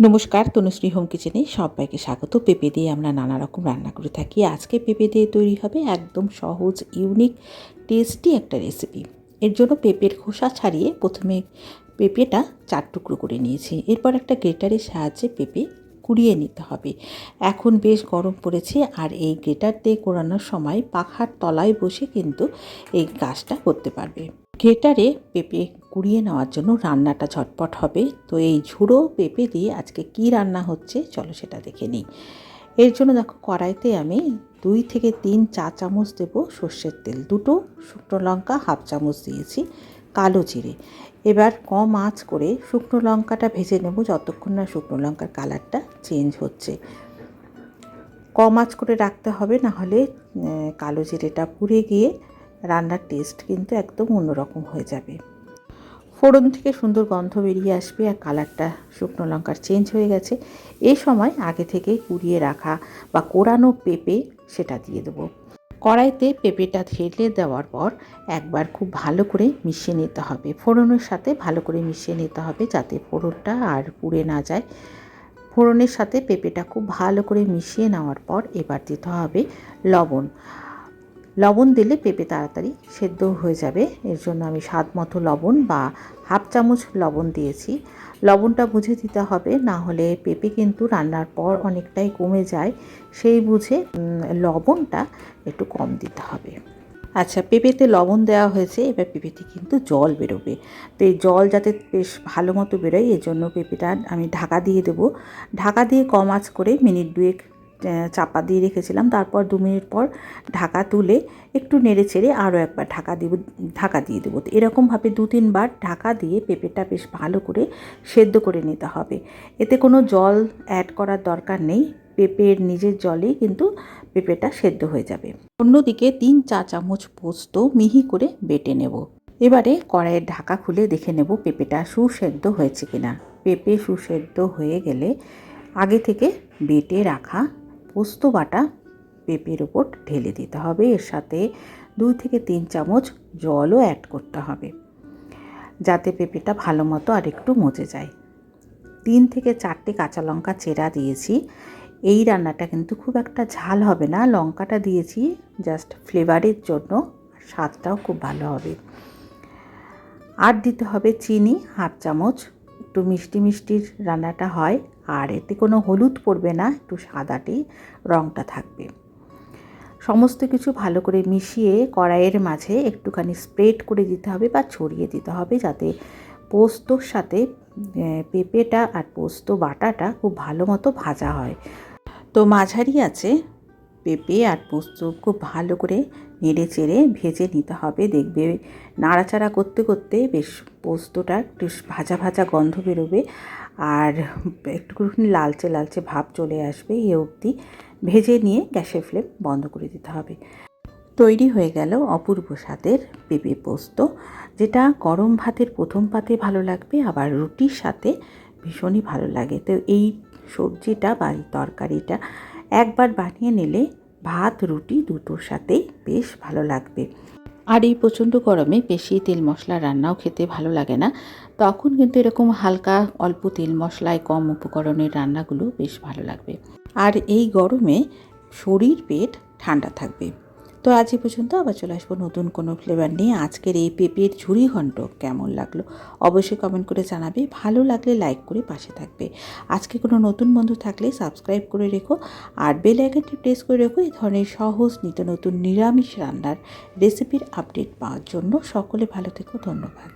নমস্কার, তনুশ্রী হোম কিচেনে সবাইকে স্বাগত। পেঁপে দিয়ে আমরা নানা রকম রান্না করে থাকি। আজকে পেঁপে দিয়ে তৈরি হবে একদম সহজ ইউনিক টেস্টি একটা রেসিপি এর জন্য পেঁপের খোসা ছাড়িয়ে প্রথমে পেঁপেটা চার টুকরো করে নিয়েছি। এরপর একটা গ্রেটারের সাহায্যে পেঁপে কুড়িয়ে নিতে হবে। এখন বেশ গরম পড়েছে আর এই গ্রেটার দিয়ে কোরানোর সময় পাখার তলায় বসে কিন্তু এই কাজটা করতে পারবে। গ্রেটারে পেঁপে কুড়িয়ে নেওয়ার জন্য রান্নাটা ঝটপট হবে। তো এই ঝুড়ো পেঁপে দিয়ে আজকে কি রান্না হচ্ছে, চলো সেটা দেখে নিই। এর জন্য দেখো কড়াইতে আমি দুই থেকে তিন চা চামচ দেব সর্ষের তেল, দুটো শুকনো লঙ্কা হাফ চামচ দিয়েছি কালো জিরে। এবার কম আঁচ করে শুকনো লঙ্কাটা ভেজে নেব যতক্ষণ না শুকনো লঙ্কার কালারটা চেঞ্জ হচ্ছে। কম আঁচ করে রাখতে হবে, না হলে কালো জিরেটা পুড়ে গিয়ে রান্নার টেস্ট কিন্তু একদম অন্যরকম হয়ে যাবে। ফোড়ন থেকে সুন্দর গন্ধ বেরিয়ে আসবে আর কালারটা শুকনো লঙ্কার চেঞ্জ হয়ে গেছে। এই সময় আগে থেকে কুড়িয়ে রাখা বা কোরানো পেঁপে সেটা দিয়ে দেবো। কড়াইতে পেঁপেটা ঢেলে দেওয়ার পর একবার খুব ভালো করে মিশিয়ে নিতে হবে। ফোড়নের সাথে ভালো করে মিশিয়ে নিতে হবে যাতে ফোড়নটা আর পুড়ে না যায়। ফোড়নের সাথে পেঁপেটা খুব ভালো করে মিশিয়ে নেওয়ার পর এবার দিতে হবে লবণ। লবণ দিলে পেঁপে তাড়াতাড়ি সেদ্ধ হয়ে যাবে। এর জন্য আমি স্বাদ মতো লবণ বা হাফ চামচ লবণ দিয়েছি। লবণটা বুঝে দিতে হবে, না হলে পেঁপে কিন্তু রান্নার পর অনেকটাই কমে যায়। সেই বুঝে লবণটা একটু কম দিতে হবে। আচ্ছা পেঁপেতে লবণ দেওয়া হয়েছে, এবার পেঁপেতে কিন্তু জল বেরোবে। তো এই জল যাতে বেশ ভালো মতো বেরোয় এর জন্য পেঁপেটা আমি ঢাকা দিয়ে দেবো। ঢাকা দিয়ে কম আঁচ করে মিনিট দুয়েক চাপা দিয়ে রেখেছিলাম। তারপর দু মিনিট পর ঢাকা তুলে একটু নেড়ে চেড়ে আরও একবার ঢাকা দিব, ঢাকা দিয়ে দেবো। এরকমভাবে দু তিনবার ঢাকা দিয়ে পেঁপেটা বেশ ভালো করে সেদ্ধ করে নিতে হবে। এতে কোনো জল অ্যাড করার দরকার নেই। পেঁপের নিজের জলেই কিন্তু পেঁপেটা সেদ্ধ হয়ে যাবে। অন্যদিকে তিন চা চামচ পোস্ত মিহি করে বেটে নেব। এবারে কড়াইয়ের ঢাকা খুলে দেখে নেব পেঁপেটা সুসেদ্ধ হয়েছে কিনা। পেঁপে সুসেদ্ধ হয়ে গেলে আগে থেকে বেটে রাখা পোস্ত বাটা পেঁপের ওপর ঢেলে দিতে হবে। এর সাথে দুই থেকে তিন চামচ জলও অ্যাড করতে হবে যাতে পেঁপেটা ভালো মতো আর একটু মজে যায়। তিন থেকে চারটে কাঁচা লঙ্কা চেরা দিয়েছি। এই রান্নাটা কিন্তু খুব একটা ঝাল হবে না। লঙ্কাটা দিয়েছি জাস্ট ফ্লেভারের জন্য। স্বাদটাও খুব ভালো হবে। আর দিতে হবে চিনি হাফ চামচ একটু মিষ্টি মিষ্টির রান্নাটা হয়, আর এতে কোনো হলুদ পড়বে না, একটু সাদাটি রঙটা থাকবে। সমস্ত কিছু ভালো করে মিশিয়ে কড়াইয়ের মাঝে একটুখানি স্প্রেড করে দিতে হবে বা ছড়িয়ে দিতে হবে যাতে পোস্তর সাথে পেঁপেটা আর পোস্ত বাটাটা খুব ভালো মতো ভাজা হয়। তো মাঝারি আছে পেঁপে আর পোস্ত খুব ভালো করে নেড়ে চেড়ে ভেজে নিতে হবে। দেখবে নাড়াচাড়া করতে করতে বেশ পোস্তটা একটু ভাজা ভাজা গন্ধ বেরোবে আর একটুখানি লালচে লালচে ভাব চলে আসবে এ অবধি ভেজে নিয়ে গ্যাসের ফ্লেম বন্ধ করে দিতে হবে। তৈরি হয়ে গেল অপূর্ব স্বাদের পেঁপে পোস্ত, যেটা গরম ভাতের প্রথম পাতে ভালো লাগবে, আবার রুটির সাথে ভীষণই ভালো লাগে। তো এই সবজিটা বা তরকারিটা একবার বানিয়ে নিলে ভাত, রুটি দুটোর সাথেই বেশ ভালো লাগবে। আর এই প্রচণ্ড গরমে বেশি তেল মশলা রান্নাও খেতে ভালো লাগে না। তখন কিন্তু এরকম হালকা অল্প তেল মশলায় কম উপকরণের রান্নাগুলো বেশ ভালো লাগবে। আর এই গরমে শরীর, পেট ঠান্ডা থাকবে। তো আজ এই পর্যন্ত আবার চলে আসব নতুন কোনো ফ্লেভার নিয়ে। আজকের এই পেঁপের ঝুড়ি ঘন্ট কেমন লাগল অবশ্যই কমেন্ট করে জানাবে। ভালো লাগলে লাইক করে পাশে থাকবে। আজকে কোনো নতুন বন্ধু থাকলে সাবস্ক্রাইব করে রেখো আর বেল আইকনটি প্রেস করে রেখো। এই ধরনের সহজ নিত নতুন নিরামিষ রান্নার রেসিপির আপডেট পাওয়ার জন্য। সকলে ভালো থেকো, ধন্যবাদ।